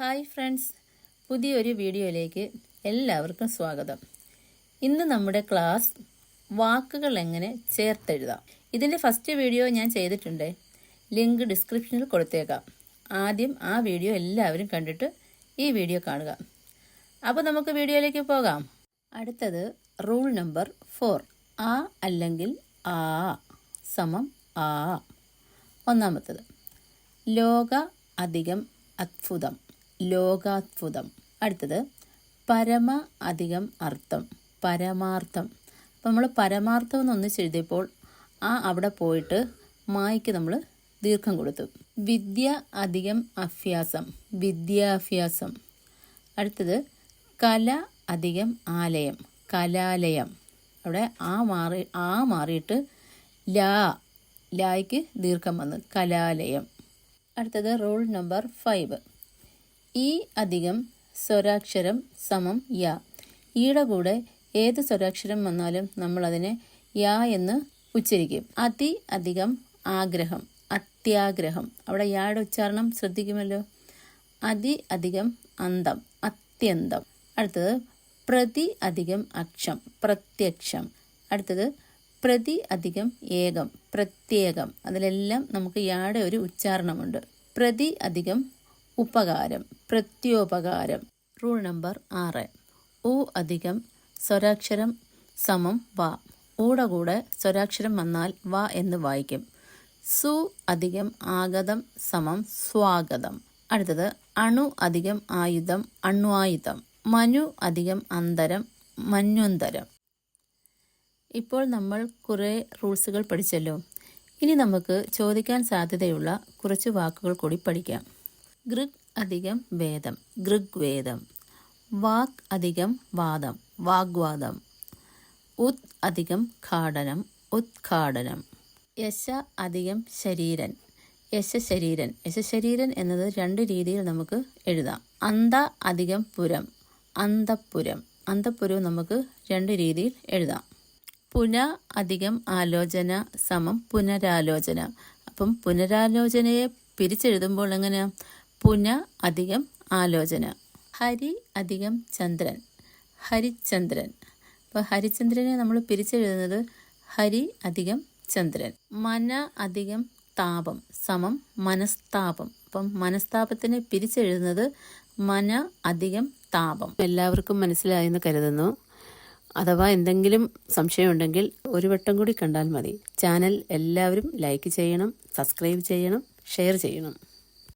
Hi friends. പുതിയൊരു വീഡിയോയിലേക്ക് എല്ലാവർക്കും സ്വാഗതം. ഇന്ന് നമ്മുടെ ക്ലാസ് വാക്കുകൾ എങ്ങനെ ചേർത്തെഴുതാം. ഇതിന്റെ ഫസ്റ്റ് വീഡിയോ ഞാൻ ചെയ്തിട്ടുണ്ട്. ലിങ്ക് ഡിസ്ക്രിപ്ഷനിൽ കൊടുത്തേക്കാം. ആദ്യം ആ വീഡിയോ എല്ലാവരും കണ്ടിട്ട് ഈ വീഡിയോ കാണുക. അപ്പോൾ നമുക്ക് വീഡിയോയിലേക്ക് പോകാം. അടുത്തത് റൂൾ നമ്പർ ഫോർ. ആ അല്ലെങ്കിൽ ആ സമം ആ. ഒന്നാമത്തത്. ലോക അധികം അത്ഭുതം. ലോകാത്ഭുതം. അടുത്തത് പരമ അധികം അർത്ഥം പരമാർത്ഥം. അപ്പം നമ്മൾ പരമാർത്ഥം എന്ന് ഒന്നിച്ചെഴുതിയപ്പോൾ ആ അവിടെ പോയിട്ട് മായ്ക്ക് നമ്മൾ ദീർഘം കൊടുത്തു. വിദ്യ അധികം അഭ്യാസം വിദ്യാഭ്യാസം. അടുത്തത് കല അധികം ആലയം കലാലയം. അവിടെ ആ മാറി ആ മാറിയിട്ട് ലാ ലായ്ക്ക് ദീർഘം വന്ന് കലാലയം. അടുത്തത് റൂൾ നമ്പർ ഫൈവ്. ഈ അധികം സ്വരാക്ഷരം സമം യ. ഈയുടെ കൂടെ ഏത് സ്വരാക്ഷരം വന്നാലും നമ്മൾ അതിനെ യാ എന്ന് ഉച്ചരിക്കും. അതി അധികം ആഗ്രഹം അത്യാഗ്രഹം. അവിടെ യായുടെ ഉച്ചാരണം ശ്രദ്ധിക്കുമല്ലോ? അതി അധികം അന്തം അത്യന്തം. അടുത്തത് പ്രതി അധികം അക്ഷം പ്രത്യക്ഷം. അടുത്തത് പ്രതി അധികം ഏകം പ്രത്യേകം. അതിലെല്ലാം നമുക്ക് യാടെ ഒരു ഉച്ചാരണമുണ്ട്. പ്രതി അധികം ഉപകാരം പ്രത്യോപകാരം. റൂൾ നമ്പർ ആറ്. ഉ അധികം സ്വരാക്ഷരം സമം വ. ഊടെ കൂടെ സ്വരാക്ഷരം വന്നാൽ വ എന്ന് വായിക്കും. സു അധികം ആഗതം സമം സ്വാഗതം. അടുത്തത് അണു അധികം ആയുധം അണ്വായുധം. മനു അധികം അന്തരം മന്വന്തരം. ഇപ്പോൾ നമ്മൾ കുറേ റൂൾസുകൾ പഠിച്ചല്ലോ. ഇനി നമുക്ക് ചോദിക്കാൻ സാധ്യതയുള്ള കുറച്ച് വാക്കുകൾ കൂടി പഠിക്കാം. ഗൃഗ് അധികം വേദം ഗൃഗ്വേദം വാക് അധികം വാദം വാഗ്വാദം. ഉത് അധികം ഘാടനം ഉദ്ഘാടനം യശ അധികം ശരീരൻ യശശരീരൻ യശശരീരൻ എന്നത് രണ്ട് രീതിയിൽ നമുക്ക് എഴുതാം. അന്ത അധികം പുരം അന്തപുരം. അന്തപുരം നമുക്ക് രണ്ട് രീതിയിൽ എഴുതാം. പുന അധികം ആലോചന സമം പുനരാലോചന. അപ്പം പുനരാലോചനയെ പിരിച്ചെഴുതുമ്പോൾ എങ്ങനെയാ? പുന അധികം ആലോചന. ഹരി അധികം ചന്ദ്രൻ. ഹരിചന്ദ്രൻ. അപ്പോൾ ഹരിചന്ദ്രനെ നമ്മൾ പിരിച്ചെഴുതുന്നത് ഹരി അധികം ചന്ദ്രൻ. മന അധികം താപം സമം മനസ്താപം. അപ്പം മനസ്താപത്തിനെ പിരിച്ചെഴുതുന്നത് മന അധികം താപം. എല്ലാവർക്കും മനസ്സിലായെന്ന് കരുതുന്നു. അഥവാ എന്തെങ്കിലും സംശയമുണ്ടെങ്കിൽ ഒരു വട്ടം കൂടി കണ്ടാൽ മതി. ചാനൽ എല്ലാവരും ലൈക്ക് ചെയ്യണം സബ്സ്ക്രൈബ് ചെയ്യണം ഷെയർ ചെയ്യണം.